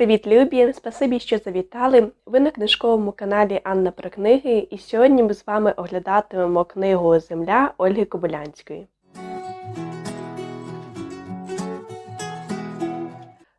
Привіт, любі! Спасибі, що завітали. Ви на книжковому каналі Анна про книги, і сьогодні ми з вами оглядатимемо книгу Земля Ольги Кобилянської.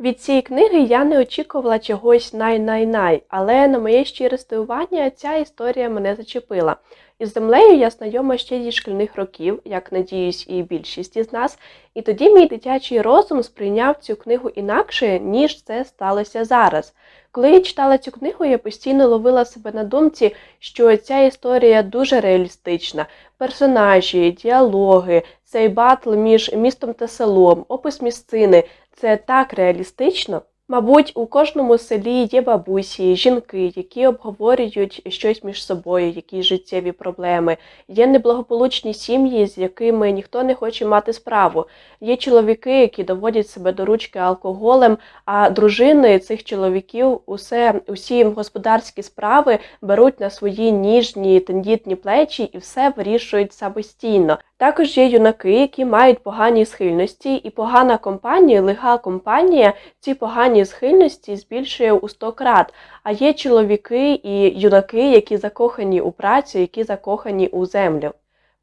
Від цієї книги я не очікувала чогось най-най-най, але на моє щире здивування ця історія мене зачепила. Із землею я знайома ще зі шкільних років, як надіюсь, і більшість із нас. І тоді мій дитячий розум сприйняв цю книгу інакше, ніж це сталося зараз. Коли я читала цю книгу, я постійно ловила себе на думці, що ця історія дуже реалістична. Персонажі, діалоги, цей батл між містом та селом, опис місцини це так реалістично. Мабуть, у кожному селі є бабусі, жінки, які обговорюють щось між собою, якісь життєві проблеми. Є неблагополучні сім'ї, з якими ніхто не хоче мати справу. Є чоловіки, які доводять себе до ручки алкоголем, а дружини цих чоловіків усе усі господарські справи беруть на свої ніжні тендітні плечі і все вирішують самостійно. Також є юнаки, які мають погані схильності, і погана компанія, лиха компанія ці погані схильності збільшує у 100 крат. А є чоловіки і юнаки, які закохані у працю, які закохані у землю.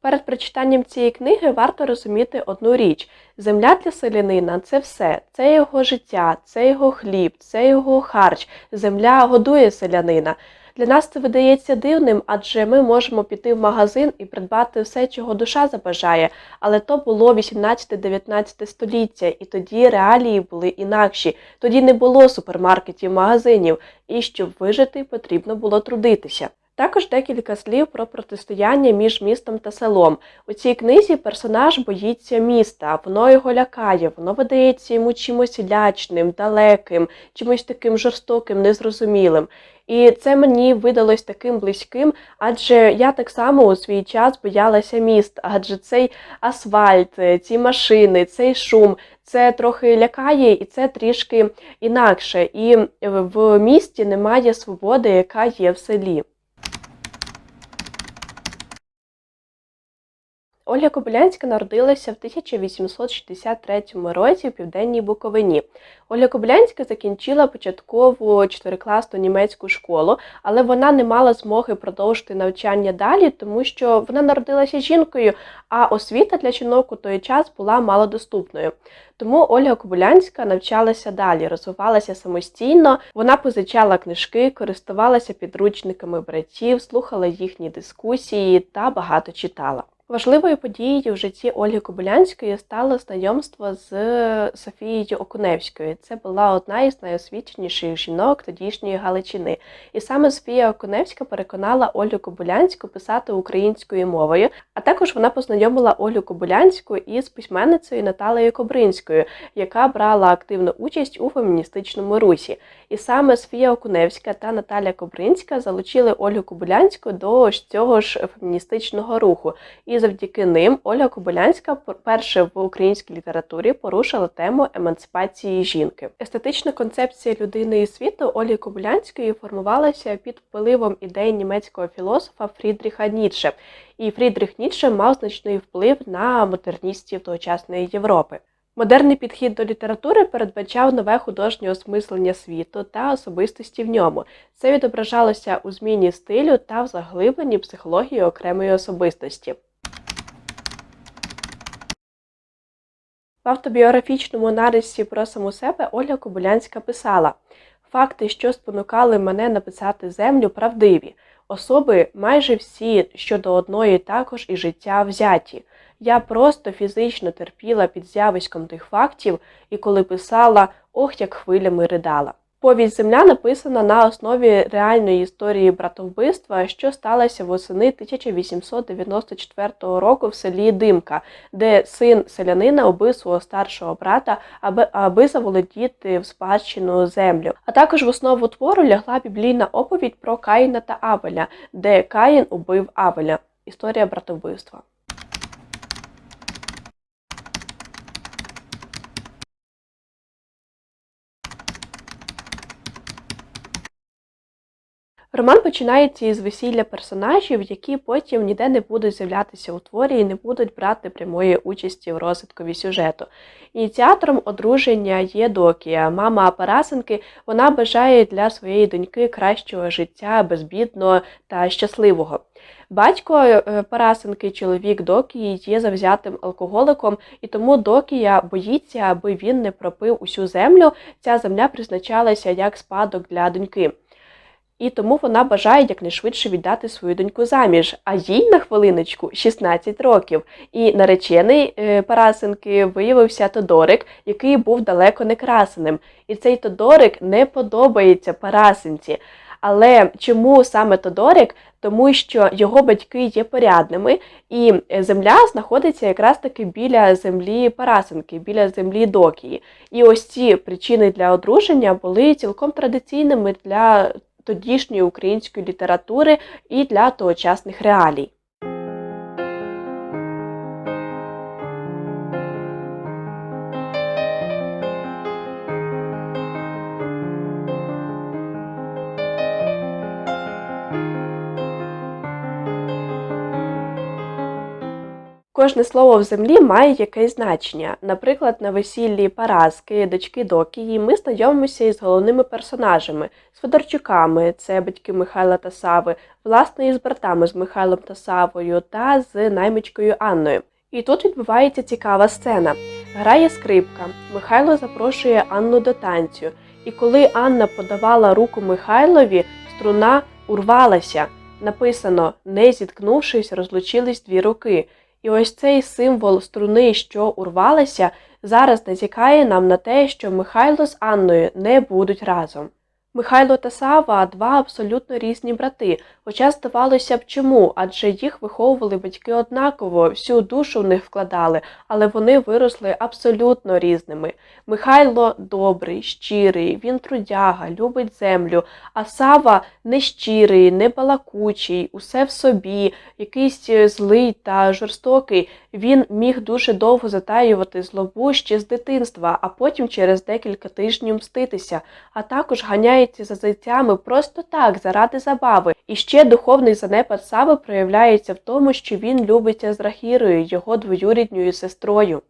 Перед прочитанням цієї книги варто розуміти одну річ: земля для селянина це все, це його життя, це його хліб, це його харч. Земля годує селянина. Для нас це видається дивним, адже ми можемо піти в магазин і придбати все, чого душа забажає. Але то було 18-19 століття, і тоді реалії були інакші. Тоді не було супермаркетів, магазинів, і щоб вижити, потрібно було трудитися. Також декілька слів про протистояння між містом та селом. У цій книзі персонаж боїться міста, воно його лякає, воно видається йому чимось лячним, далеким, чимось таким жорстоким, незрозумілим. І це мені видалось таким близьким, адже я так само у свій час боялася міст, адже цей асфальт, ці машини, цей шум. Це трохи лякає, і це трішки інакше. І в місті немає свободи, яка є в селі. Ольга Кобилянська народилася в 1863 році в Південній Буковині. Ольга Кобилянська закінчила початкову чотирикласну німецьку школу, але вона не мала змоги продовжити навчання далі, тому що вона народилася жінкою, а освіта для жінок у той час була малодоступною. Тому Ольга Кобилянська навчалася далі, розвивалася самостійно. Вона позичала книжки, користувалася підручниками братів, слухала їхні дискусії та багато читала. Важливою подією в житті Ольги Кобилянської стало знайомство з Софією Окуневською. Це була одна із найосвіченіших жінок тодішньої Галичини. І саме Софія Окуневська переконала Ольгу Кобилянську писати українською мовою, а також вона познайомила Ольгу Кобилянську із письменницею Наталею Кобринською, яка брала активну участь у феміністичному русі. І саме Софія Окуневська та Наталя Кобринська залучили Ольгу Кобилянську до цього ж феміністичного руху. І завдяки ним Ольга Кобилянська перше в українській літературі порушила тему емансипації жінки. Естетична концепція людини і світу Ольги Кобилянської формувалася під впливом ідей німецького філософа Фрідріха Ніцше. І Фрідріх Ніцше мав значний вплив на модерністів тогочасної Європи. Модерний підхід до літератури передбачав нове художнє осмислення світу та особистості в ньому. Це відображалося у зміні стилю та в заглибленні психології окремої особистості. В автобіографічному нарисі про саму себе Оля Кобилянська писала: факти, що спонукали мене написати землю, правдиві. Особи майже всі щодо одної також і життя взяті. Я просто фізично терпіла під з'явиськом тих фактів, і коли писала, ох, як хвилями ридала. Повість Земля написана на основі реальної історії братовбивства, що сталося восени 1894 року в селі Димка, де син селянина убив свого старшого брата, аби аби заволодіти в спадщину землю. А також в основу твору лягла біблійна оповідь про Каїна та Авеля, де Каїн убив Авеля. Історія братовбивства. Роман починається із весілля персонажів, які потім ніде не будуть з'являтися у творі і не будуть брати прямої участі в розвиткові сюжету. Ініціатором одруження є Докія, мама Парасенки. Вона бажає для своєї доньки кращого життя, безбідного та щасливого. Батько е, Парасенки, чоловік Докії, є завзятим алкоголиком, і тому Докія боїться, аби він не пропив усю землю. Ця земля призначалася як спадок для доньки. І тому вона бажає якнайшвидше віддати свою доньку заміж. А їй на хвилиночку 16 років. І наречений е, Парасенки виявився Тодорик, який був далеко не красеним. І цей Тодорик не подобається Парасенці. Але чому саме Тодорик? Тому що його батьки є порядними, і земля знаходиться якраз таки біля землі Парасенки, біля землі Докії. І ось ці причини для одруження були цілком традиційними для тодішньої української літератури і для тогочасних реалій. Кожне слово в землі має якесь значення. Наприклад, на весіллі Параски, дочки Докії, ми знайомимося із головними персонажами з Федорчуками, це батьки Михайла та Сави, власне, із братами з Михайлом та Савою та з наймичкою Анною. І тут відбувається цікава сцена. Грає скрипка. Михайло запрошує Анну до танцю. І коли Анна подавала руку Михайлові, струна урвалася. Написано не зіткнувшись, розлучились дві руки. І ось цей символ струни, що урвалася, зараз натякає нам на те, що Михайло з Анною не будуть разом. Михайло та Сава два абсолютно різні брати, хоча здавалося б чому, адже їх виховували батьки однаково, всю душу в них вкладали, але вони виросли абсолютно різними. Михайло добрий, щирий, він трудяга, любить землю, а Сава нещирий, небалакучий, усе в собі, якийсь е, злий та жорстокий. Він міг дуже довго затаювати злобу ще з дитинства, а потім через декілька тижнів мститися, а також ганяється за зайцями просто так, заради забави. І ще духовний занепад Сави проявляється в тому, що він любиться з Рахірою, його двоюрідньою сестрою.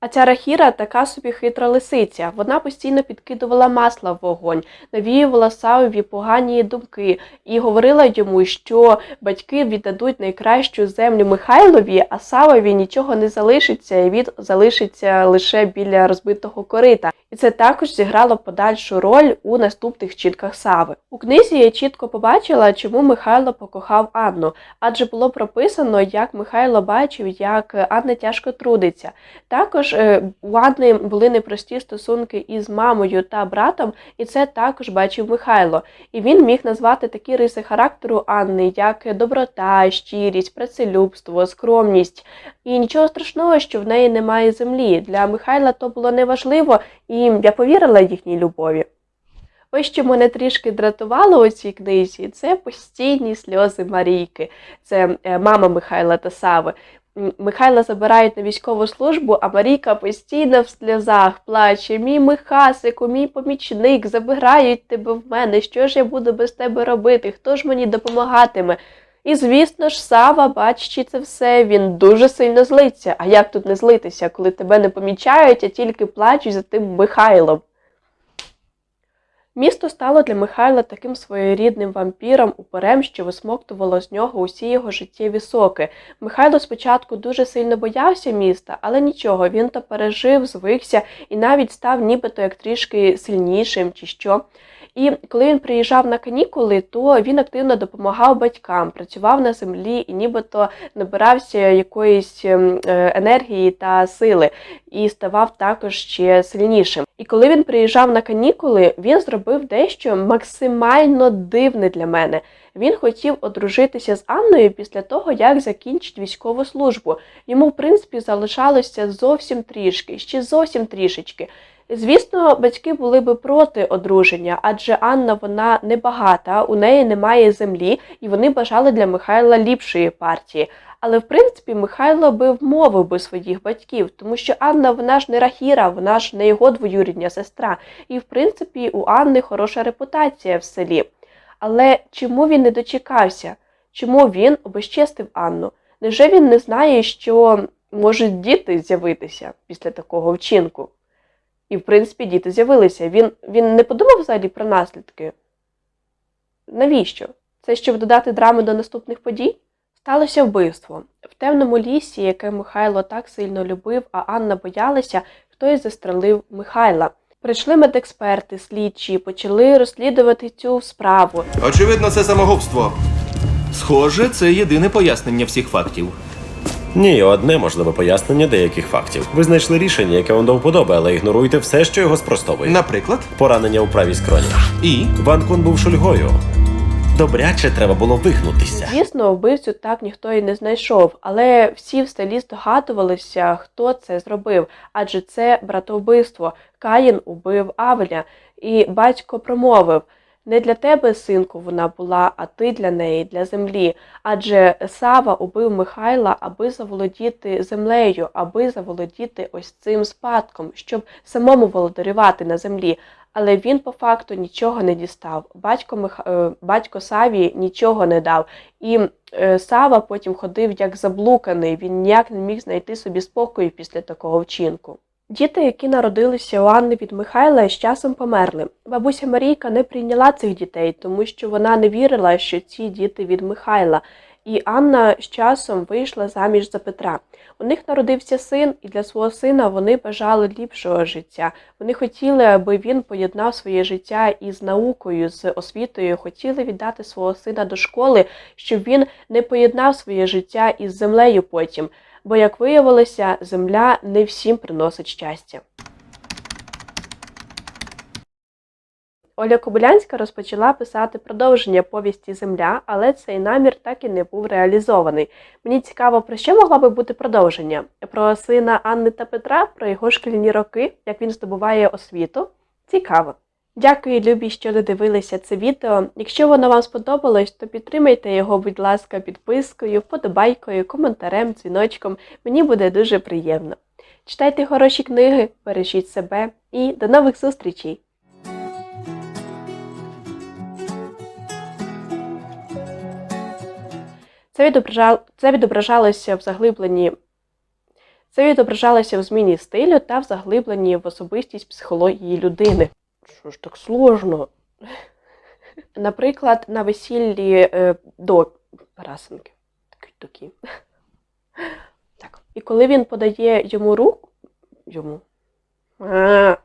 А ця рахіра така собі хитра лисиця. Вона постійно підкидувала масла в вогонь, навіювала Савові погані думки і говорила йому, що батьки віддадуть найкращу землю Михайлові, а Савові нічого не залишиться, і він залишиться лише біля розбитого корита. І це також зіграло подальшу роль у наступних чітках Сави. У книзі я чітко побачила, чому Михайло покохав Анну, адже було прописано, як Михайло бачив, як Анна тяжко трудиться. Також також е, у Анни були непрості стосунки із мамою та братом, і це також бачив Михайло. І він міг назвати такі риси характеру Анни, як доброта, щирість, працелюбство, скромність. І нічого страшного, що в неї немає землі. Для Михайла то було неважливо, і я повірила їхній любові. Ось що мене трішки дратувало у цій книзі, це постійні сльози Марійки, це е, мама Михайла та Сави. Михайла забирають на військову службу, а Марійка постійно в сльозах плаче. Мій Михасику, мій помічник, забирають тебе в мене. Що ж я буду без тебе робити? Хто ж мені допомагатиме? І, звісно ж, Сава, бачачи це все, він дуже сильно злиться. А як тут не злитися, коли тебе не помічають, а тільки плачуть за тим Михайлом? Місто стало для Михайла таким своєрідним вампіром, упорем, що висмоктувало з нього усі його життєві соки. Михайло спочатку дуже сильно боявся міста, але нічого, він то пережив, звикся і навіть став нібито як трішки сильнішим чи що. І коли він приїжджав на канікули, то він активно допомагав батькам, працював на землі і нібито набирався якоїсь ем, е, енергії та сили і ставав також ще сильнішим. І коли він приїжджав на канікули, він зробив дещо максимально дивне для мене. Він хотів одружитися з Анною після того, як закінчить військову службу. Йому, в принципі, залишалося зовсім трішки, ще зовсім трішечки. Звісно, батьки були би проти одруження, адже Анна вона небагата, у неї немає землі, і вони бажали для Михайла ліпшої партії. Але в принципі Михайло би вмовив би своїх батьків, тому що Анна вона ж не Рахіра, вона ж не його двоюрідня сестра. І в принципі у Анни хороша репутація в селі. Але чому він не дочекався? Чому він обезчестив Анну? Невже він не знає, що можуть діти з'явитися після такого вчинку? І, в принципі, діти з'явилися. Він, він не подумав взагалі про наслідки? Навіщо? Це щоб додати драми до наступних подій? Сталося вбивство. В темному лісі, яке Михайло так сильно любив, а Анна боялася, хтось застрелив Михайла. Прийшли медексперти, слідчі, почали розслідувати цю справу. Очевидно, це самогубство. Схоже, це єдине пояснення всіх фактів. Ні, одне можливе пояснення деяких фактів. Ви знайшли рішення, яке вам до вподоби, але ігноруєте все, що його спростовує. Наприклад, Поранення у правій скроні. і Ван Кун був шульгою. Добряче треба було вигнутися. Звісно, вбивцю так ніхто і не знайшов, але всі в селі здогадувалися, хто це зробив, адже це братовбивство. Каїн убив Авеля, і батько промовив: не для тебе, синку, вона була, а ти для неї, для землі. Адже Сава убив Михайла, аби заволодіти землею, аби заволодіти ось цим спадком, щоб самому володарювати на землі. Але він по факту нічого не дістав. Батько Мих... е, батько Саві нічого не дав. І е, Сава потім ходив як заблуканий. Він ніяк не міг знайти собі спокою після такого вчинку. Діти, які народилися у Анни від Михайла, з часом померли. Бабуся Марійка не прийняла цих дітей, тому що вона не вірила, що ці діти від Михайла. І Анна з часом вийшла заміж за Петра. У них народився син, і для свого сина вони бажали ліпшого життя. Вони хотіли, аби він поєднав своє життя із наукою, з освітою, хотіли віддати свого сина до школи, щоб він не поєднав своє життя із землею потім. Бо, як виявилося, земля не всім приносить щастя. Оля Кобилянська розпочала писати продовження повісті Земля, але цей намір так і не був реалізований. Мені цікаво, про що могло би бути продовження? Про сина Анни та Петра, про його шкільні роки, як він здобуває освіту. Цікаво. Дякую, любі, що додивилися це відео. Якщо воно вам сподобалось, то підтримайте його, будь ласка, підпискою, вподобайкою, коментарем, дзвіночком. Мені буде дуже приємно. Читайте хороші книги, бережіть себе і до нових зустрічей! Це, відображал... це відображалося в заглибленні. Це відображалося в зміні стилю та в заглибленні в особистість психології людини. Що ж так сложно? Наприклад, на весіллі е, до Парасенки. Такі. Так. І коли він подає йому руку. Йому. А,